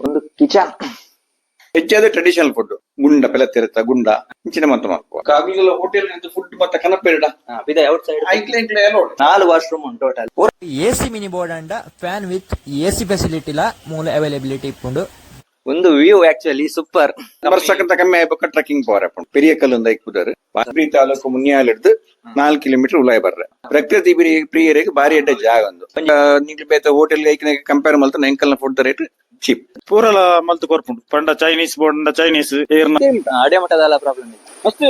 ಒಂದು ಕಿಚನ್ ಹೆಚ್ಚಾದ traditional food ಗುಂಡ ಪೆಲತ್ತಿರುತ್ತ ಗುಂಡ ಇಂಚಿನ ಮಂತ ಮಾಡ್ಕೋ ಕಾಗಿಗೆಲ್ಲ ಹೋಟೆಲ್ ಫುಡ್ ಮತ್ತೆ ಕನಪೇಡ ಇದೆ ಔಟ್ ಸೈಡ್ ಐಕ್ಲೆ ಇಂಕ್ಲೆ ನಾಲ್ಕು ವಾಶ್ರೂಮ್ ಉಂಟು ಟೋಟಲ್ ಏಸಿ ಮಿನಿ ಬೋರ್ಡ್ ಅಂಡ ಫ್ಯಾನ್ ವಿತ್ ಎಸಿ ಲ ಮೂಲ ಅವೈಲೇಬಿಲಿಟಿ ಇಪ್ಪುಂಡು ಒಂದು ವ್ಯೂ ಆಕ್ಚುಲಿ ಸೂಪರ್ ವರ್ಷಕ್ಕಂತ ಕಮ್ಮಿ ಆಗ್ಬೇಕು ಟ್ರೆಕ್ಕಿಂಗ್ போற பெரிய கல்லுந்த ஐக்குதாரு ಬಾರಿ ತಾಲೂಕು ಮುನ್ಯಾಲ್ ಹಿಡ್ದು ನಾಲ್ಕು ಕಿಲೋಮೀಟರ್ ಉಲಾಯ್ ಬರ್ರೆ ಪ್ರಕೃತಿ ಬಿರಿ ಪ್ರಿಯರಿಗೆ ಬಾರಿ ಎಡ್ಡೆ ಜಾಗ ಒಂದು ನೀಗ್ಲಿ ಬೇತ ಹೋಟೆಲ್ ಐಕಿನ ಕಂಪೇರ್ ಮಲ್ತ ಎಂಕಲ್ನ ಫುಡ್ ರೇಟ್ ಚೀಪ್ ಪೂರಲ ಮಲ್ತು ಕೊರ್ಪುಂಡು ಪಂಡ ಚೈನೀಸ್ ಬೋಂಡ ಚೈನೀಸ್ ಏರ್ನ ಅಡೆ ಮಟ್ಟದಲ್ಲ ಪ್ರಾಬ್ಲಮ್ ಇಲ್ಲ ಮಸ್ತ್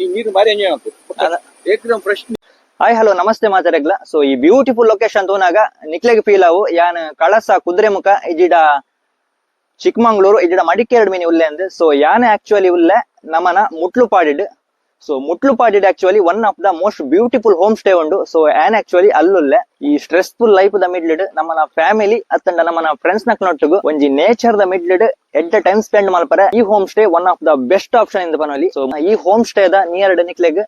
ಈ ನೀರು ಬಾರಿ ಎಂಜಾಯ್ ಆಗ್ತದೆ ಏಕದಮ್ ಫ್ರೆಶ್ ಹಾಯ್ ಹಲೋ ನಮಸ್ತೆ ಮಾತಾಡಗ್ಲ ಸೊ ಈ ಬ್ಯೂಟಿಫುಲ್ ಲೊಕೇಶನ್ ತೋನಾಗ ನಿಕ್ಲೆಗ್ ಫೀಲ್ ಅವು ಯಾನ್ ಕಳಸ ಕುದುರೆಮುಖ ಇಜಿಡ ಚಿಕ್ಕಮಂಗ್ಳೂರು ಮಡಿಕೇರಡು ಮೀನಿ ಉಲ್ಲೆ ಅಂದ್ರೆ ಸೊ ಯಾನೆ ಆಕ್ಚುಲಿ ಉಲ್ಲೆ ನಮನ ಮುಟ್ಲು ಪಾಡಿಡ್ ಸೊ ಮುಟ್ಲು ಪಾಡಿಡ್ actually one of the most beautiful homestay ಉಂಡು. ಸೊ ಆನ್ ಆಕ್ಚುಲಿ ಅಲ್ಲುಲ್ಲೆ ಈ ಸ್ಟ್ರೆಸ್ಫುಲ್ ಲೈಫ್ ದ ಮಿಡ್ಲಿಡ್ ನಮ್ಮನ ಫ್ಯಾಮಿಲಿ ಅತ್ತಂಡ ನಮ್ಮನ ಫ್ರೆಂಡ್ಸ್ ನಕ್ನೊಟ್ಟಿಗು ಒಂಜಿ ನೇಚರ್ ದ ಮಿಡ್ಲಿಡ್ ಎಟ್ ಟೈಮ್ ಸ್ಪೆಂಡ್ ಮಲ್ಪರೆ ಈ home stay one of the best option ಇಂದ ಪನೊಲಿ ಸೊ ಈ ಹೋಮ್ ಸ್ಟೇ ದ ನಿಯರ್ ನಿಕ್ಲೆಗ್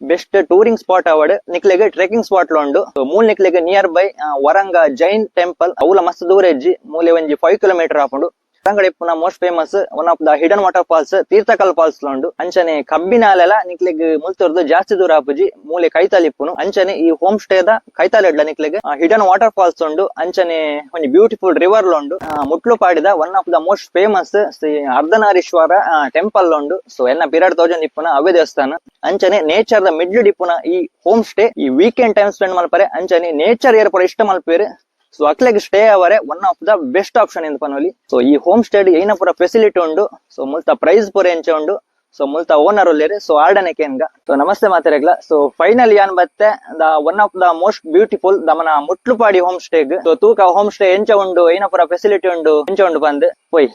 ಬೆಸ್ಟ್ ಟೂರಿಂಗ್ ಸ್ಪಾಟ್ ಅವಡ್ ನಿಕ್ಲೆಗ್ ಟ್ರೆಕಿಂಗ್ ಸ್ಪಾಟ್ ಸೊ ಮೂಲ್ ನಿಕ್ಲೆಗ್ near by Varanga Jain temple ಅವುಲ ಮಸ್ತ್ ದೂರ ಇಜ್ಜಿ ಮೂಲೆ ಒಂಜಿ ಫೈವ್ ಕಿಲೋಮೀಟರ್ ಆಪುಂಡು ವರಂಗಡ್ ಇಪ್ಪುನ most famous one of the hidden waterfalls Theerthakal falls ಉಂಡು ಅಂಚನೆ ಕಬ್ಬಿನಾಲೆಲ ನಿಕ್ಲೆಗ್ ಮುಲ್ತುರ್ದು ಜಾಸ್ತಿ ದೂರ ಆಪುಜಿ ಮೂಲೆ ಕೈತಾಲ್ ಇಪ್ಪುನು ಅಂಚನೆ ಈ ಹೋಮ್ ಸ್ಟೇ ದ ಕೈತಾಲೆಡ್ಲ ಆ ಹಿಡನ್ ವಾಟರ್ ಫಾಲ್ಸ್ ಉಂಡು. ಅಂಚನೆ ಒಂಜಿ ಬ್ಯೂಟಿಫುಲ್ ರಿವರ್ ಆ, ಮುಟ್ಲು ಪಾಡಿದ one of the most famous Ardhanarishwara temple ಉಂಡು. ಸೊ ಎನ್ನ ಪಿರಾಡ್ ತೌಜನ್ ಇಪ್ಪುನ ಅವೇ ದೇವಸ್ಥಾನ. ಅಂಚನೆ ನೇಚರ್ ದ ಮಿಡ್ಲ್ ಇಪ್ಪುನ ಈ ಹೋಮ್ ಸ್ಟೇ ಈ ವೀಕೆಂಡ್ ಟೈಮ್ ಸ್ಪೆಂಡ್ ಮಲ್ಪರೆ ಅಂಚನೆ ನೇಚರ್ ಏರ್ಪಡ ಇಷ್ಟ ಮಲ್ಪೇರು ಸೊ ಅಕ್ಲೆಗ್ ಸ್ಟೇ ಅವರೆ one of the best option ಇಂದ ಪನೋಲಿ. ಸೊ ಈ ಹೋಮ್ ಸ್ಟೇಡ್ ಏನ ಪೂರ ಫೆಸಿಲಿಟಿ ಉಂಡು. ಸೊ ಮುಲ್ತ ಪ್ರೈಸ್ ಪೂರ ಎಂಚ ಉಂಡು. ಸೊ ಮುಲ್ತ ಓನರ್ ಒಲ್ಲೇರಿ ಸೊ ಆರ್ಡನೆ ಕೇನ್ಗ. ಸೊ ನಮಸ್ತೆ ಮಾತಾರೆಗ್ಲ ಸೊ ಫೈನಲ್ ಯಾನ್ ಬತ್ತೆ? The one of the most beautiful ದಮನ ಮುಟ್ಲುಪಾಡಿ ಹೋಮ್ ಸ್ಟೇಗ್ ಸೊ ತೂಕ ಹೋಮ್ ಸ್ಟೇ ಎಂಚ ಉಂಡು ಏನ ಪೂರ ಫೆಸಿಲಿಟಿ ಉಂಡು ಎಂಚ ಉಂಡು ಬಂದ್. ಪೊಯ್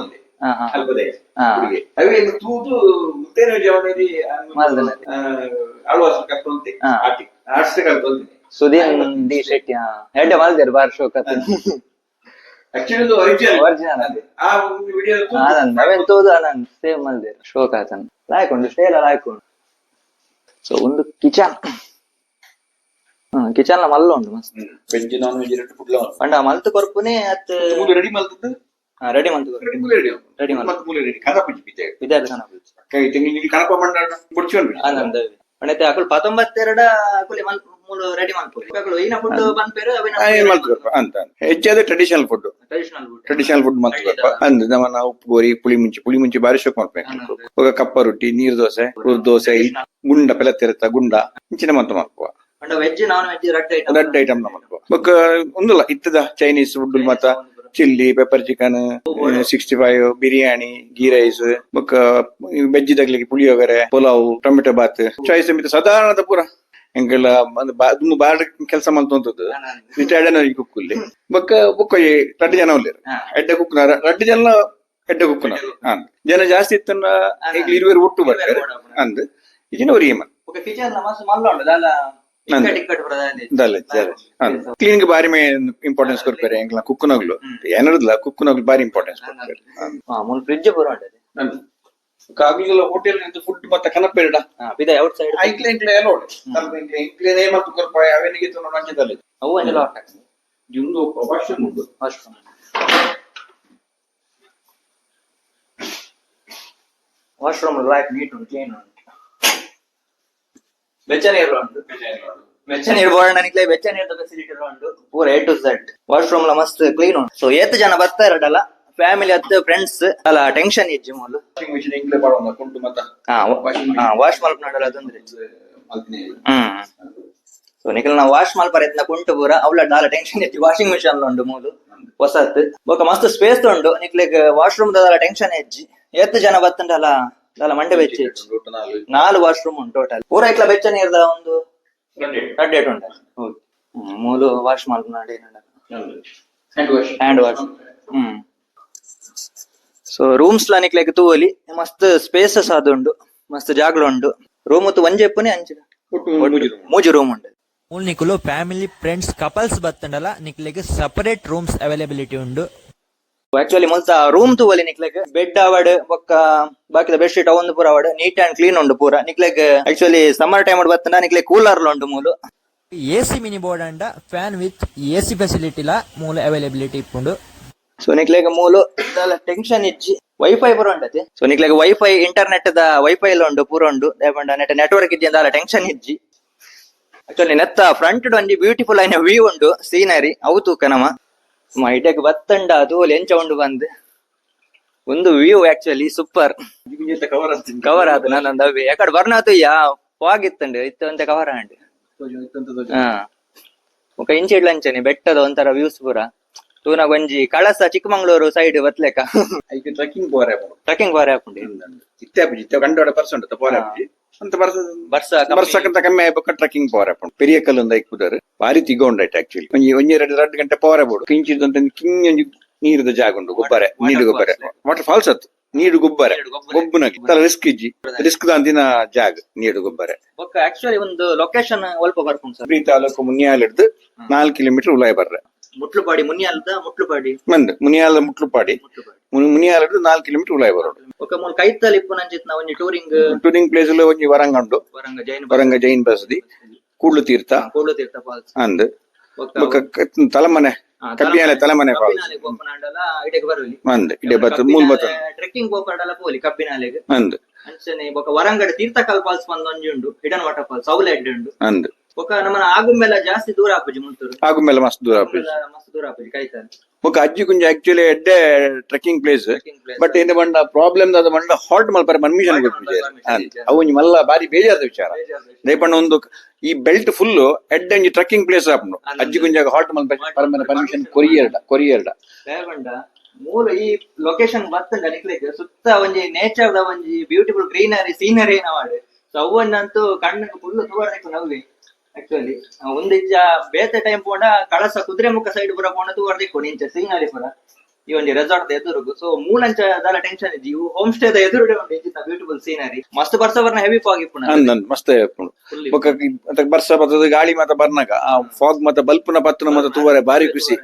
ಒಂದು. ಐಕ್ ಅವೇ ತೂದು ಮುತ್ತೇನ ಜವನೇರಿ ಕಲ್ತೊಂತೆ ಸುದೀನ್ ಡಿ ಶೆಟ್ಟಿ ಹಾ. ಎಡ್ಡೆ ಮಲ್ದೇರು ಬಾರ್ ಆಕ್ಚುಲಿ ಒರಿಜಿನಲ್ ಅದು. ಆ ವಿಡಿಯೋ ಆನಂದ್ ನಾವೇನ್ ತೋದು ಆನಂದ್ ಸೇವ್ ಮಲ್ದೇರು ಶೋಕ ಆತನ್ ಲಾಯ್ಕೊಂಡು ಸ್ಟೇಲ ಲಾಯ್ಕೊಂಡು ಸೊ ಒಂದು ಕಿಚನ್. ಕಿಚನ್ ಕಿಚನ್ ಮಲ್ಲ ಉಂಟು ಮಸ್ತ್. ವೆಜ್ ನಾನ್ ವೆಜ್ ಎರಡು ಫುಡ್ ಪಂಡ ಮಲ್ತು ಕೊರ್ಪುನೆ ಅತ್ ರೆಡಿ ಮಲ್ತದ್ದು ರೆಡಿ ಮಲ್ತು ರೆಡಿ ಮೂಲ ರೆಡಿ Ready ಮಲ್ತು. ಮತ್ತೆ ಮೂಲ ರೆಡಿ ಕನಪ ವಿದ್ಯಾರ್ಥಿ ಕೈ ಮಂಡಾಡ ಆನಂದ್ ಅಕುಲ್ ಪತ್ತೊಂಬತ್ತೆರಡ ಅಕಲಿ ಮೂಲು ರೆಡಿ ಅಕುಲು ಈನ ಫುಡ್ ಬಂದ್ಪೇರು ಏನ್ ಮಾಡ್ತೀವಪ್ಪ ಅಂತ ಹೆಚ್ಚಾದ traditional food traditional food traditional food ಮಾಡ್ತೀವಪ್ಪ ಅಂದ್ ನಮ್ಮ ಉಪ್ಪು ಗೋರಿ ಪುಳಿ ಮುಂಚಿ ಪುಳಿ ಮುಂಚಿ ಬಾರಿ ಶೋಕ್ ಮಾಡ್ಬೇಕು ಕಪ್ಪ ರೊಟ್ಟಿ ನೀರ್ ದೋಸೆ ಉರ್ ದೋಸೆ ಗುಂಡ ಪೆಲತ್ತಿರುತ್ತ ಗುಂಡ. ಇಂಚಿನ ಮಂತ ಮಾಡ್ಕೋ veg non veg red item red item ಮಾಡ್ಕೋ ಬೊಕ್ಕ ಒಂದಲ್ಲ ಇತ್ತದ ಚೈನೀಸ್ ಫುಡ್ ಮತ್ತ chilli pepper chicken sixty five biryani ghee rice ಬೊಕ್ಕ ವೆಜ್ ಪುಳಿ ಪುಳಿಯೋಗರೆ ಪುಲಾವ್ ಟೊಮೆಟೊ ಬಾತ್ ಚಾಯ್ಸ್ ಮಿತ ಸಾಧಾರಣದ ಪೂರ. ಎಂಗೆಲ್ಲ ತುಂಬ ಬಾರ್ಡ್ ಕೆಲಸ ಮಲ್ತೊಂತದ್ದು ರಿಟೈರ್ಡ್ ಕುಕ್ಕುಲ್ಲಿ ಬೊಕ್ಕ ಬೊಕ್ಕ ರಡ್ಡು ಜನ ಹಾ. ಎಡ್ಡೆ ಕುಕ್ಕುನಾರ ರಡ್ಡು ಜನ ಎಡ್ಡೆ ಕುಕ್ಕುನಾರ ಹಾ. ಜನ ಜಾಸ್ತಿ ಇತ್ತನ್ನ ಈಗ ಇರುವರು ಒಟ್ಟು ಬರ್ತಾರೆ. ಅಂದ್. ಇಜಿನ ಅವ್ರಿಗೆ ಮಲ್ಲ ಉಂಟು ದಾಲ ನಂದು. ಟಿಕೆಟ್ ಟಿಕೆಟ್ ಬರದಲ್ಲಿ ಬಾರಿ. ಮೇ ಇಂಪಾರ್ಟೆನ್ಸ್ ಕೊಡ್ತಾರೆ ಎಂಗ್ಲ ಕುಕ್ಕುನಗ್ಲು. ಏನರದ್ಲ ಕುಕ್ಕುನಗ್ಲು ಬಾರಿ ಇಂಪಾರ್ಟೆನ್ಸ್ ಕೊಡ್ತಾರೆ. ಹಾ ಮೂಲ್ ಫ್ರಿಡ್ಜ್ ಪೂರ ಉಂಟು ಹೋಟೆಲ್ ಅಂತ ಫುಡ್ ಮತ್ತೆ ಕನಪೇಡ ಇದೆ ಔಟ್ ಸೈಡ್ ಐಕ್ಲೆ ಐಕ್ಲೆ ಎಲ್ಲ ನೋಡಿ ಐಕ್ಲೆ ನೇ ಮತ್ತು ಕೊರ್ಪ ಅವೆನಿಗೆ ನೋಡ ಅಂಚದಲ್ಲಿ ಅವು ಒಂದು ಲಾಟ್ ಜುಂದು ವಾಶ್ರೂಮ್ ಮುಂದು ವಾಶ್ರೂಮ್ ವಾಶ್ರೂಮ್ ಲೈಕ್ ನೀಟ್ ಉಂಟು ಕ್ಲೀನ್ ಉಂಟು. ಬೆಚ್ಚ ನೀರು ಉಂಟು ಬೆಚ್ಚ ನೀರು ಬೋರ್ಡ್ ನನಗೆ ಬೆಚ್ಚ ನೀರದ ಫೆಸಿಲಿಟಿ ಉಂಟು ಪೂರ ಎ ಟು ಝೆಡ್ ವಾಶ್ರೂಮ್ ಲ ಮಸ್ತ್ ಕ್ಲೀನ್ ಉಂಟು. ಸೊ ಏತ್ ಜನ ಬರ್ತಾ ಇರಡಲ್ಲ ಫ್ಯಾಮಿಲಿ ಹತ್ತು ಫ್ರೆಂಡ್ಸ್ ಅಲ್ಲ ಟೆನ್ಷನ್ ಇಜ್ಜಿ ಮೂಲು ವಾಷಿಂಗ್ ಮಿಷಿನ್ ಇಂಕ್ಲೆ ಮಾಡೋಣ ಕುಂಟು ಮತ್ತ? ಹಾ ವಾಶ್ ಮಲ್ಪ್ ನೋಡಲ್ಲ ತೊಂದ್ರೆ ಹ್ಮ್. ಸೊ ನಿಖಿಲ್ ನಾವು ವಾಶ್ ಮಲ್ಪರ ಎತ್ನ ಕುಂಟು ಪೂರ ಅವಳ ದಾಲ ಟೆನ್ಷನ್ ಇತ್ತು. ವಾಷಿಂಗ್ ಮಿಷನ್ ಉಂಡು ಮೂಲು ಹೊಸತ್ ಬೊಕ ಮಸ್ತ್ ಸ್ಪೇಸ್ ಉಂಡು ನಿಕ್ಲೆಗ್ ವಾಶ್ರೂಮ್ ದಾಲ ಟೆನ್ಷನ್ ಹೆಚ್ಚಿ ಎತ್ತು ಜನ ಬತ್ತಂಡಲ್ಲ ದಾಲ ಮಂಡೆ ಬೆಚ್ಚ ಹೆಚ್ಚಿ ಒಟ್ಟು ನಾಲ್ಕು ನಾಲ್ ವಾಶ್ರೂಮ್ ಉಂಟು ಟೋಟಲ್ ಪೂರ ಇಕ್ಲ ಬೆಚ್ಚ ನೀರ್ದ ಒಂದು ರಡ್ಡೇಟ್ ಉಂಟು ಹ್ಮ್, ಮೂಲು ವಾಶ್ ಮಲ್ಪ್ ಮಾಡಿ hand wash hand wash hmm so rooms ಲ ನಿಕ್ಲೆಗ್ ತೂವಲಿ ಮಸ್ತ್ ಸ್ಪೇಸಸ್ ಆದುಂಡು ಮಸ್ತ್ ಜಾಗ್ಲ ಉಂಡು ರೂಮ್ ತು ಒಂಜೆಪ್ಪುನೆ ಅಂಚ ಒಟ್ಟು ಮೂಜಿ room. ಮೂಜಿ ರೂಮ್ ಉಂಡು మూల నీకులో ఫ్యామిలీ ఫ్రెండ్స్ కపల్స్ బతుండలా నీకు సపరేట్ రూమ్స్ అవైలబిలిటీ ఉండు ಆಕ್ಚುಲಿ ಮುಲ್ತ ರೂಮ್ ತೂವಲಿ ನಿಕ್ಲೆಗ್ ಬೆಡ್ ಅವಡ್ ಬೊಕ್ಕ ಬಾಕಿದ ಬೆಡ್ ಶೀಟ್ ಒಂದು ಪೂರ ಅವಡ್ ನೀಟ್ ಅಂಡ್ ಕ್ಲೀನ್ ಉಂಡು ಪೂರ. ನಿಕ್ಲೆಗ್ ಆಕ್ಚುಲಿ ಸಮ್ಮರ್ ಟೈಮ್ ಬತ್ತಂಡ ನಿಕ್ಲೆಗ್ ಕೂಲರ್ ಉಂಡು ಮೂಲು. ಎಸಿ ಮಿನಿ ಬೋರ್ಡ್ ಅಂಡ ಫ್ಯಾನ್ ವಿತ್ ಎಸಿ ಫೆಸಿಲಿಟಿ ಲ ಮೂಲ ಅವೈಲೇಬಿಲಿಟಿ ಇಪ್ಪುಂಡು. ಸೊ ನಿಕ್ಲೆಗ್ ಮೂಲು ಟೆನ್ಷನ್ ಇಜ್ಜಿ. ವೈಫೈ ಪೂರ ಉಂಡತಿ ಸೊ ನಿಕ್ಲೆಗ್ ವೈಫೈ ಇಂಟರ್ನೆಟ್ ದ ವೈಫೈ ಲ ಉಂಡು ಪೂರ ಉಂಡು ನೆಟ್ ನೆಟ್ವರ್ಕ್ ಇಜ್ಜಿ ಅಂದಾಲ ಟೆನ್ಷನ್ ಇಜ್ಜಿ. ಆಕ್ಚುಲಿ ನೆತ್ತ ಫ್ರಂಟ್ ಒಂಜಿ ಬ್ಯೂಟಿಫುಲ್ ಆಯ್ನ ವ್ಯೂ ಉಂಡು ಸೀನರಿ ಅವು ತೂಕ ನಮ. ಬತ್ತಂಡ ಅದು ಎಂಚ ಉಂಡು ಬಂದ್. ಒಂದು ವ್ಯೂ ಆಕ್ಚುಲಿ ಸೂಪರ್ ಕವರ್ ಆದ ಅವಿ ಯಾಕಡೆ ಬರ್ನಾತು ಯಾ ಹೋಗಿತ್ತಂಡು ಇತ್ತು ಅಂತ ಕವರ್ ಹಾ. ఒక ಇಂಚಿ ಇಡ್ಲಂಚನೆ ಬೆಟ್ಟದ ಒಂಥರ ವ್ಯೂಸ್ ಪೂರ. ತೂನ ಒಂಜಿ ಕಳಸ ಚಿಕ್ಕಮಂಗ್ಳೂರು ಸೈಡ್ ಬತ್ಲೆಕ. ಐಕೆ ಟ್ರೆಕ್ಕಿಂಗ್ ಪೋರೆ ಟ್ರೆಕಿಂಗ್ ಬಾರಿ ಹಾಕೊಂಡಿ ಇತ್ಯ ಕಂಡೋಡ ಪರ್ಸೆಂಟ್ ಪೋರೆ ಆಪುಜಿ ಅಂತ ಬರ್ಸ ಬರ್ಸ ವರ್ಷಕ್ಕಂತ ಕಮ್ಮಿ ಆಯ್ಬೇಕು ಟ್ರಕ್ಕಿಂಗ್ ಪವರ್ ಆಪುಂಡು ಪೆರಿಯ ಕಲ್ಲೊಂದು ಐಕ್ಬುದಾರು ಬಾರಿ ತಿಗೊಂಡೈಟ್ ಆಕ್ಚುಲಿ ಒಂಜಿ ಒಂಜಿ ಎರಡು ಎರಡು ಗಂಟೆ ಪವರ್ ಆಬೋಡು ಕಿಂಚಿದಂತ ಕಿಂಗ್ ಒಂಜಿ ನೀರದ ಜಾಗ ಉಂಡು ಗೊಬ್ಬರೆ ನೀರು ಗೊಬ್ಬರೆ ವಾಟರ್ ಫಾಲ್ಸ್ ಅತ್ತು ನೀರು ಗೊಬ್ಬರೆ ಗೊಬ್ಬನ ರಿಸ್ಕ್ ಇಜ್ಜಿ ರಿಸ್ಕ್ ದಿನ ಜಾಗ ನೀರು ಗೊಬ್ಬರೆ ಆಕ್ಚುಲಿ ಒಂದು ಲೊಕೇಶನ್ ಒಲ್ಪ ಬರ್ಕೊಂಡು ಸರ್ ಪ್ರೀ ತಾಲೂಕು ಮುನಿಯಾಲ್ ಹಿಡ್ದು ನಾಲ್ಕು ಕಿಲೋಮೀಟರ್ ಉಲಾಯ್ ಬರ್ರೆ ಮುಟ್ಲುಪಾಡಿ ಮುನಿಯಲ್ದ ಮುಟ್ಲುಪಾಡಿ ಮಂದ್ ಮುನಿಯಾಲ ಮುಟ್ಲುಪಾಡಿ ಮುಟ್ಲುಪಾಡಿ ಮುನಿ- ಮುನಿಯಾಲ್ ಹಿಡ್ದು ನಾಲ್ಕು ಕಿಲೋಮೀಟರ್ ಉಲಾಯ್ ಬರೋಡು ఒక మూల కైతల్ ఇప్పు నుంచి నా ಒಂಜಿ ಟೂರಿಂಗ್ ಟೂರಿಂಗ್ ಪ್ಲೇಸ್ ಒಂಜಿ ವರಂಗ ಉಂಡು ವರಂಗ ಜೈನ್ ವರಂಗ ಜೈನ್ ಬಸದಿ ಕೂಡ್ಲು ತೀರ್ಥ ಕೋಳು ತೀರ್ಥ ಫಾಲ್ಸ್ ಅಂದ್ ಬೊಕ್ಕ ಕ- ತಲಮನೆ ಕಬ್ಬಿಯಾಲೆ ತಲಮನೆ ಫಾಲ್ಸ್ ಇಡೆಗೆ ಬರಲಿ ಮಂದ್ ಇಡೆ ಬತ್ತ ಮೂಲ್ ಬತ್ತ ಟ್ರೆಕ್ಕಿಂಗ್ ಹೋಗ್ಬಾರ್ದಲ್ಲ ಪೋಲಿ ಕಬ್ಬಿನಾಲೆಗೆ ಅಂದ್ ಅಂಚನೆ ಬೊಕ ವರಂಗಡ್ ತೀರ್ಥಕಲ್ ಫಾಲ್ಸ್ ಬಂದ್ ಒಂಜಿ ಉಂಡು ಹಿಡನ್ ವಾಟರ್ ಫಾಲ್ಸ್ ಸೌಲೆ ಎಡ್ಡೆ ಉಂಡು ಅಂದ್ ಬೊಕ ನಮ್ಮನ ಆಗುಂಬೆಲ್ಲ ಜಾಸ್ತಿ ದೂರ ಆಪುಜಿ ಮುಂತೂರು. ಆಗು ಮೇಲೆ ಮಸ್ತ್ ದೂರ ಆಪುಜಿ. ಮಸ್ತ್ ದೂರ ಆಪುಜಿ ಕೈತಲ್ ಬೊಕ ಅಜ್ಜಿ ಕುಂಜ ಆಕ್ಚುಲಿ ಎಡ್ಡೆ ಟ್ರೆಕ್ಕಿಂಗ್ ಪ್ಲೇಸ್ ಬಟ್ ಏನು ಬಂಡ ಪ್ರಾಬ್ಲಮ್ ದಾದ ಬಂಡ ಹಾಲ್ಟ್ ಮಲ್ಪರೆ ಮನ್ಮಿಷನ್ ಇಜ್ಜೆ. ಅವು ಒಂಜಿ ಮಲ್ಲ ಬಾರಿ ಬೇಜಾರದ ವಿಚಾರ. ದಯಪಂಡ ಒಂದು ಈ ಬೆಲ್ಟ್ ಫುಲ್ ಎಡ್ಡೆ ಒಂಜಿ ಟ್ರೆಕ್ಕಿಂಗ್ ಪ್ಲೇಸ್ ಆಪುಂಡು. ಅಜ್ಜಿ ಕುಂಜಾಗ ಹಾಲ್ಟ್ ಮಲ್ಪರೆ ಪರ್ಮಿಷನ್ ಕೊರಿಯರ್ಡ ಕೊರಿಯರ್ಡ ರೇವಂಡ ಮೂಲ ಈ ಲೊಕೇಶನ್ ಬತ್ತಂಡ ನಿಕ್ಲಿಕ್ಕೆ ಸುತ್ತ ಒಂಜಿ ನೇಚರ್ ದ ಒಂಜಿ ಬ್ಯೂಟಿಫುಲ್ ಗ್ರೀನರಿ ಸೀನರಿ ನವಾಡು ಸೊ ಅವನ್ನಂತೂ ಕಣ್ಣಿಗೆ ಫುಲ್ ತೂವರ್ದಿಕ್ಕು ನವ್ವಿ. ಆಕ್ಚುಲಿ ಒಂದಿಜ್ಜ ಬೇತೆ ಟೈಮ್ ಪೋಂಡ ಕಳಸ ಕುದುರೆ ಮುಖ ಸೈಡ್ ಪೂರ ಪೋಂಡ ತೂವರ್ದಿಕ್ಕು ನಿಂಚ ಸೀನರಿ ಪೂರ ಈ ಒಂದು ರೆಸಾರ್ಟ್ ದ ಎದುರುಗು. ಸೊ ಮೂಲಂಚ ದಾಲ ಟೆನ್ಷನ್ ಇಜ್ಜಿ ಇವು ಹೋಮ್ ಸ್ಟೇ ದ ಎದುರುಡೆ ಉಂಡು ಇಂಚಿತ ಬ್ಯೂಟಿಫುಲ್ ಸೀನರಿ ಮಸ್ತ್ ಬರ್ಸವರ್ನ ಹೆವಿ ಫಾಗ್ ಇಪ್ಪುನ ಅಂದ್ ಅಂದ್ ಮಸ್ತ್ ಮತ್ತೆ ಬರ್ಸ ಬರ್ತದ ಗಾಳಿ ಮಾತ ಬರ್ನಾಗ. ಆ ಫಾಗ್ ಮತ್ತ ಬಲ್ಪುನ ಪತ್ತನ ಮತ್ತ ತೂವರೆ ಬಾರಿ ಖುಷಿ.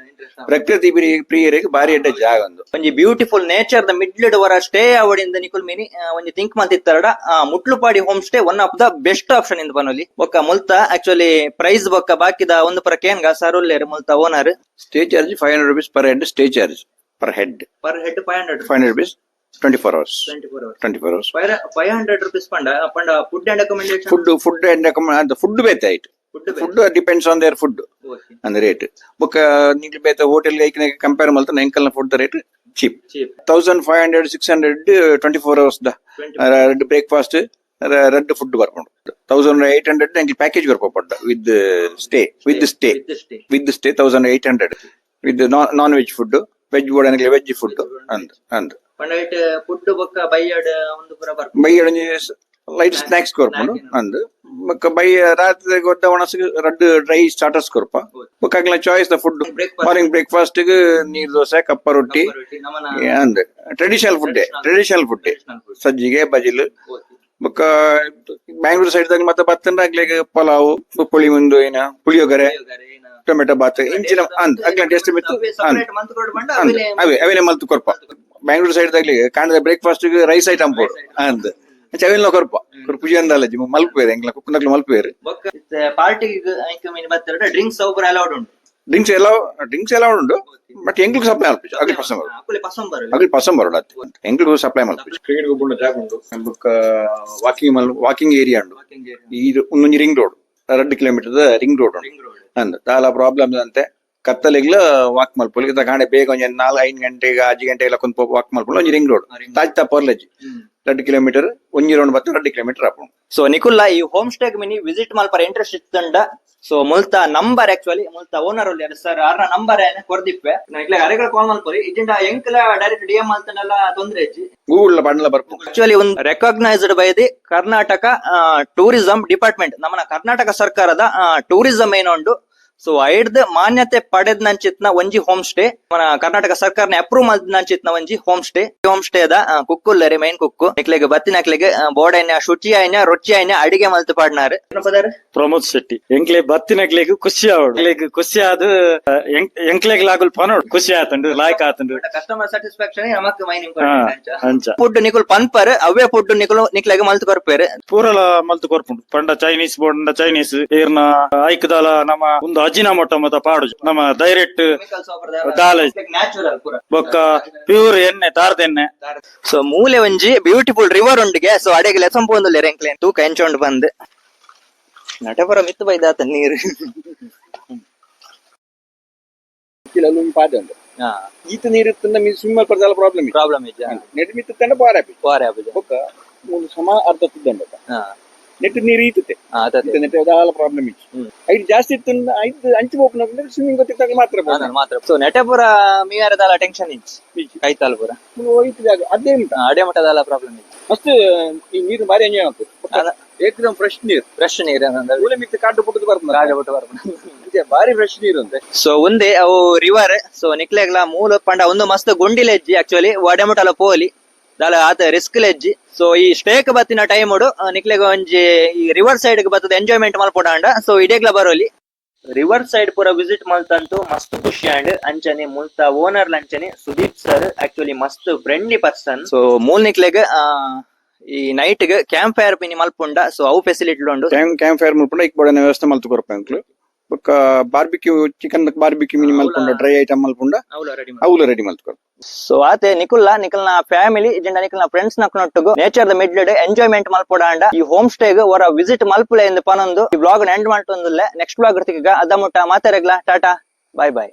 ಪ್ರಕೃತಿ ಪ್ರಿಯ ಪ್ರಿಯರಿಗೆ ಬಾರಿ ಎಡ್ಡೆ ಜಾಗ ಒಂದು. ಒಂಜಿ ಬ್ಯೂಟಿಫುಲ್ ನೇಚರ್ ದ ಮಿಡ್ಲ್ ವರ ಸ್ಟೇ ಅವಡಿಂದ ನಿಕುಲ್ ಮಿನಿ ಒಂಜಿ think ಮಂತಿತ್ತರಡ Mutlupadi homestay one of the best option ಇಂದ ಬನೊಲಿ ಬೊಕ್ಕ ಮುಲ್ತ ಆಕ್ಚುಲಿ ಪ್ರೈಸ್ ಬೊಕ್ಕ ಬಾಕಿದ ಒಂದು ಪರ ಕೇನ್ಗ ಸರುಲ್ಲೇರು ಮುಲ್ತ owner stay charge five hundred rupees per head stay charge per head per head five hundred five hundred rupees twenty four hours twenty four hours twenty four hours five hundred rupees ಪಂಡ ಪಂಡ food and accommodation food food and food ಬೇತೆ ಆಯ್ತು food food depends on their food ಅಂದ್ rate ಬೊಕ್ಕ ನಿಂಗೆ ಬೇತೆ hotel ಐಕಿನ compare ಮಲ್ತ ಎಂಕಲ್ನ food the rate cheap cheap thousand five hundred six hundred twenty four hours the red breakfast red food ಬರ್ಕೊಂಡು ತೌಸಂಡ್ ಏಟ್ ಹಂಡ್ರೆಡ್ ಎಂಕ್ package ಬರ್ಪಡ್ಡ with stay with stay stay with stay thousand eight hundred with non veg food veg board veg food ಅಂದ್ ಅಂದ್. ಪಂಡ food ಬೊಕ್ಕ ಬೈಯಡ್ ಒಂದು ಪುರ ಬರ್ಪ ಬೈಯಡ್ light snacks ಕೊರ್ಪುಂಡು ಅಂದ್. ಬೊಕ್ಕ ಬೈ ರಾತ್ರಿ ಗೊತ್ತ ಒಣಸ್ ರಡ್ ಡ್ರೈ ಸ್ಟಾರ್ಟರ್ಸ್ ಕೊರ್ಪ. ಬೊಕ್ಕ ಆಗ್ಲ ಚಾಯ್ಸ್ ದ ಫುಡ್ ಮಾರ್ನಿಂಗ್ ಬ್ರೇಕ್ಫಾಸ್ಟ್ಗೆ ನೀರ್ ದೋಸೆ ಕಪ್ಪ ರೊಟ್ಟಿ ಅಂದ್. ಟ್ರೆಡಿಷನಲ್ ಫುಡ್ ಟ್ರೆಡಿಷನಲ್ ಫುಡ್ ಸಜ್ಜಿಗೆ ಬಜಿಲ್. ಬೊಕ್ಕ ಬ್ಯಾಂಗ್ಳೂರ್ ಸೈಡ್ ದಾಗ ಮತ್ತೆ ಬತ್ತಂದ್ರೆ ಆಗ್ಲಿಗೆ ಪಲಾವ್ ಪುಳಿ ಮುಂದು ಏನ ಪುಳಿಯೋಗರೆ. ಟೊಮೆಟೊ ಬಾತ್ ಇಂಚಿನ ಅಂದ್ ಆಗ್ಲ ಎಷ್ಟು ಮಿತ್ತು ಅಂದ್ ಅವೇ ಅವೇನೆ ಮಲ್ತು ಕೊರ್ಪ ಬ್ಯಾಂಗ್ಳೂರ್ ಸೈಡ್ ದಾಗ್ಲಿ ಕಾಣದ ಬ್ರೇಕ್ಫಾಸ್ಟ್ ರೈಸ್ ಐಟಮ್ ಪೋಡು ಅಂದ್ ಚವಿಲ್ನ ಕೊರ್ಪ. ಕುರ್ಪುಜಿ ಅಂದಲ್ಲ ಮಲ್ಪೇರು ಎಂಗ್ಲ ಕುಕ್ಕನಕ್ಲು ಮಲ್ಪೇರು ಬತ್ತಿರ ಡ್ರಿಂಕ್ಸ್ ಒಬ್ಬರು ಅಲೌಡ್ ಉಂಟು. ಡ್ರಿಂಕ್ಸ್ ಎಲ್ಲ ಡ್ರಿಂಕ್ಸ್ ಎಲ್ಲ ಉಂಡು ಬಟ್ ಎಂಗ್ಲು ಸಪ್ಲೈ ಮಲ್ಪು ಅಗ್ಲಿ ಅಕ್ಕುಲೆ ಪಸಂದ್ ಅಗ್ಲಿ ಪಸಂದ್ ಬರೋಡು ಅತ್ತೆ. ಎಂಗ್ಲು ಸಪ್ಲೈ ಮಲ್ಪು ಕ್ರಿಕೆಟ್ ಗೊಬ್ಬುಂಡ ಜಾಗ ಉಂಡು ಬೊಕ್ಕ ವಾಕಿಂಗ್ ಮಲ್ ವಾಕಿಂಗ್ ಏರಿಯಾ ಉಂಡು ಇದು ಒಂದೊಂದು ರಿಂಗ್ ರೋಡ್ ಎರಡು ಕಿಲೋಮೀಟರ್ ರಿಂಗ್ ರೋಡ್ ಉಂಟು ಅಂದ್ ದಾಲ ಪ್ರಾಬ್ಲಮ್ ಅಂತೆ ಕತ್ತಲಿಗ್ಲ ವಾಕ್ ಮಲ್ಪೊಲಿ ಕಾಣೆ ಬೇಗ ಒಂಜಿ ನಾಲ್ಕು ಐದು ಗಂಟೆಗೆ ಗಂಟೆ ಎಲ್ಲ ಕುಂತ ವಾಕ್ ಮಲ್ಪೊಲಿ ಒಂಜಿ ರಿಂಗ್ ರೋಡ್ ತಾಜ್ ತಪ್ಪರ್ಲಜ್ ಎರಡು ಕಿಲೋಮೀಟರ್ ಒಂಜಿ ರೌಂಡ್ ಬತ್ತು ಎರಡು ಕಿಲೋಮೀಟರ್ ಆಪುಂಡು ಸೊ ನಿಕುಲ್ಲ ಈ ಹೋಮ್ ಸ್ಟೇಗ್ ಮಿನಿ ವಿಸಿಟ್ ಮಲ್ಪರ ಇಂಟ್ರೆಸ್ಟ್ ಇತ್ತಂಡ. ಸೊ ಮುಲ್ತ ನಂಬರ್ ಆಕ್ಚುಲಿ ಮುಲ್ತ ಓನರ್ ಅಲ್ಲಿ ಸರ್ ಆರ್ನ ನಂಬರ್ ಏನ ಕೊರ್ದಿಪ್ಪೆ ಇಟ್ಲೆ ಅರೆಗಳ ಕಾಲ್ ಮಲ್ಪರಿ ಇಜಿಂಡ ಎಂಕಲ ಡೈರೆಕ್ಟ್ ಡಿಎಂ ಅಂತನೆಲ್ಲ ತೊಂದ್ರೆ ಇಜ್ಜಿ ಗೂಗಲ್ ಬಂಡ್ಲ ಬರ್ಪು. ಆಕ್ಚುಲಿ ಒಂದು recognised by the Karnataka tourism department ನಮ್ಮ ಕರ್ನಾಟಕ ಸರ್ಕಾರದ ಟೂರಿಸಂ ಏನೊಂದು ಸೊ ಐಡ್ದ ಮಾನ್ಯತೆ ಪಡೆದ ನಂಚಿತ್ನ ಒಂಜಿ ಹೋಮ್ ಸ್ಟೇ ಕರ್ನಾಟಕ ಸರ್ಕಾರ ಅಪ್ರೂವ್ ಮಾಡಿದ ನಂಚಿತ್ನ ಒಂಜಿ ಹೋಮ್ ಸ್ಟೇ ಹೋಮ್ ಸ್ಟೇ ದ ಕುಕ್ಕುಲ್ಲರಿ ಮೈನ್ ಕುಕ್ಕು. ನಿಕ್ಲೆಗ್ ಬತ್ತಿನಕ್ಲೆಗ್ ಬೋರ್ಡ್ ಐನ ಶುಚಿ ಐನ ರೊಚ್ಚಿ ಐನ ಅಡಿಗೆ ಮಲ್ತು ಪಾಡ್ನಾರು. ಪ್ರಮೋದ್ ಶೆಟ್ಟಿ. ಎಂಕ್ಲೆ ಬತ್ತಿನಕ್ಲೆಗ್ ಖುಷಿ ಆವಡು ಖುಷಿ ಆದ್ ಎಂಕ್ಲೆಗ್ ಲಾಗುಲ್ ಪನೋಡು ಖುಷಿ ಆತಂಡು ಲಾಯ್ಕ್ ಆತಂಡು. ಕಸ್ಟಮರ್ ಸ್ಯಾಟಿಸ್ಫ್ಯಾಕ್ಷನ್ ನಮಕ್ ಮೈನ್ ಇಂಪಾರ್ಟೆಂಟ್ ಅಂಚ. ಫುಡ್ ನಿಕುಲ್ ಪನ್ಪರ್ ಅವೇ ಫುಡ್ ನಿಕುಲ್ ನಿಕ್ಲೆಗ್ ಮಲ್ತು ಕೊರ್ಪೇರು. ಪೂರಲ ಮಲ್ತು ಕೊರ್ಪುಂಡು. ಪಂಡ ಚೈನೀಸ್ ಬೋರ್ಡ್ ಚೈನೀಸ್ ಏರ್ನ ಐಕ್ದಾಲ ನಮ್ಮ ಒಂದು ಅಜಿನ ಮೊಟ್ಟ ಮತ ಪಾಡು ನಮ್ಮ ಡೈರೆಕ್ಟ್ ದಾಲ್. ನ್ಯಾಚುರಲ್ ಪೂರ. ಬೊಕ್ಕ ಪ್ಯೂರ್ ಎಣ್ಣೆ ತಾರದ ಎಣ್ಣೆ. ಸೊ ಮೂಲೆ ಒಂಜಿ ಬ್ಯೂಟಿಫುಲ್ ರಿವರ್ ಉಂಡಿಗೆ. ಸೊ ಅಡೆಗೆ ಲೆಸಂ ಒಂದು ಲೆರೆಂಕ್ಲೆ ತೂಕ ಎಂಚೊಂಡು ಬಂದ್. ನಟಪುರ ಮಿತ್ತು ಬೈದಾತ ನೀರು. ಕೆಲವು ಪಾದ ಉಂಟು. ಈತ ನೀರು ಇತ್ತಂದ ಮೀ ಸ್ವಿಮ್ ಪರ್ದಾಲ ಪ್ರಾಬ್ಲಮ್ ಪ್ರಾಬ್ಲಮ್ ಇದೆ ನೆಟ್ ಮಿತ್ತ ತಂಡ ಬಾರ ಬಾರೆ ಬೊಕ್ಕ ಒಂದು ಸಮ ಅರ್ಧ ತಿದ್ದಂಡ ಹಾ. ನೆಟ್ ನೀರು ಈತತೆ ಅದೇ ನೆಟ್ ದಾಲ ಪ್ರಾಬ್ಲಮ್ ಇತ್ತು. ಐದು ಜಾಸ್ತಿ ಇತ್ತು ಐದು ಅಂಚು ಆಗ್ತದೆ ಸ್ವಿಮ್ಮಿಂಗ್ ಗೊತ್ತಿದ್ದಾಗ ಮಾತ್ರ ಮಾತ್ರ. ಸೊ ನೆಟಪುರ ಮೀಯಾರದಾಲ ಟೆನ್ಷನ್ ಇಜ್ಜಿ ಕೈತಾಲ್ ಪುರ ಹೋಯ್ತಿದಾಗ ಅದೇ ಉಂಟು. ಅಡೆ ಮಠದಾಲ ಪ್ರಾಬ್ಲಮ್ ಇತ್ತು ಮಸ್ತ್ ಈ ನೀರು ಬಾರಿ ಎಂಜಾಯ್ ಆಗ್ತದೆ. ಏಕದಮ್ ಫ್ರೆಶ್ ನೀರು. ಫ್ರೆಶ್ ನೀರು ಮೂಲೆ ಮಿತ್ತ ಕಾಡು ಪುಟ್ಟದ ಬರ್ತದೆ ರಾಜಬಿಟ್ಟು ಬರ್ತದೆ. ಬಾರಿ ಫ್ರೆಶ್ ನೀರು ಅಂತೆ. ಸೊ ಒಂದೇ ಅವು ರಿವರ್ ಸೊ ನಿಕ್ಲೆಗ್ಲ ಮೂಲ ಪಂಡ ಒಂದು ಮಸ್ತ್ ಗುಂಡಿಲೆಜ್ಜಿ ಆಕ್ಚುಲಿ ವಡೆಮುಟಲ ಪೋಲಿ ದಾಲ ಆತ ರಿಸ್ಕ್ ಲೆಜ್ಜಿ ಸೊ ಈ ಸ್ಟೇಕ್ ಬತ್ತಿನ ಟೈಮ್ ಉಡು ನಿಕ್ಲೆಗ್ ಒಂಜಿ, ಈ ರಿವರ್ ಸೈಡ್ ಬತ್ತದ ಎಂಜಾಯ್ಮೆಂಟ್ ಮಲ್ಪೊಡಾಂಡ. ಸೊ ಇಡೇಗ್ಲ ಬರೋಲಿ ರಿವರ್ ಸೈಡ್ ಪೂರ ವಿಸಿಟ್ ಮಲ್ತಂತೂ ಮಸ್ತ್ ಖುಷಿ ಅಂಡ್ ಅಂಚನೆ ಮುಲ್ತ ಓನರ್ ಅಂಚನೆ ಸುದೀಪ್ ಸರ್ ಆಕ್ಚುಲಿ ಮಸ್ತ್ ಫ್ರೆಂಡ್ಲಿ ಪರ್ಸನ್ ಸೊ ಮೂಲ್ ನಿಕ್ಲೆಗ್ ಈ ನೈಟ್ ಕ್ಯಾಂಪ್ ಫೈರ್ ಪಿನಿ ಮಲ್ಪುಂಡ. ಸೊ ಅವು ಫೆಸಿಲಿಟಿ ಉಂಡು ಕ್ಯಾಂಪ್ ಫೈರ್ ಮಲ್ಪುಂಡ ಇಕ್ ವ್ಯವಸ್ಥೆ ಮಲ್ತು ಕೊರಪ್ಪ ಬಾರ್ಬಿಕ್ಯೂ ಚಿಕನ್ ಬಾರ್ಬಿಕ್ಯೂ ಮಿನಿ ಮಲ್ಪುಂಡ ಡ್ರೈ ಐಟಮ್ ಮಲ್ಪುಂಡ ಅವುಲ ರೆಡಿ ಮಲ್ತು ಕೊರಪ ಸೊ ಆತೆ ನಿಕುಲ್ಲ ನಿಕಲ್ನ ಫ್ಯಾಮಿಲಿ ಇಜೆಂಡ ನಿಕಲ್ನ ಫ್ರೆಂಡ್ಸ್ ನಕ್ನೊಟ್ಟುಗು ನೇಚರ್ ದ ಮಿಡ್ಲೆಡ್ ಎಂಜಾಯ್ಮೆಂಟ್ ಮಲ್ಪೊಡಾಂಡ ಈ ಹೋಮ್ ಸ್ಟೇಗ್ ಹೊರ ವಿಸಿಟ್ ಮಲ್ಪುಲೆ ಎಂದು ಪನೊಂದು ಈ ಬ್ಲಾಗ್ ಎಂಡ್ ಮಾಡ್ತೊಂದುಲ್ಲೆ ನೆಕ್ಸ್ಟ್ ಬ್ಲಾಗ್ ಇರ್ತಿಗ ಅದ ಮುಟ್ಟ ಮಾತಾರೆಗ್ಲ ಟಾಟಾ ಬಾಯ್ ಬಾಯ್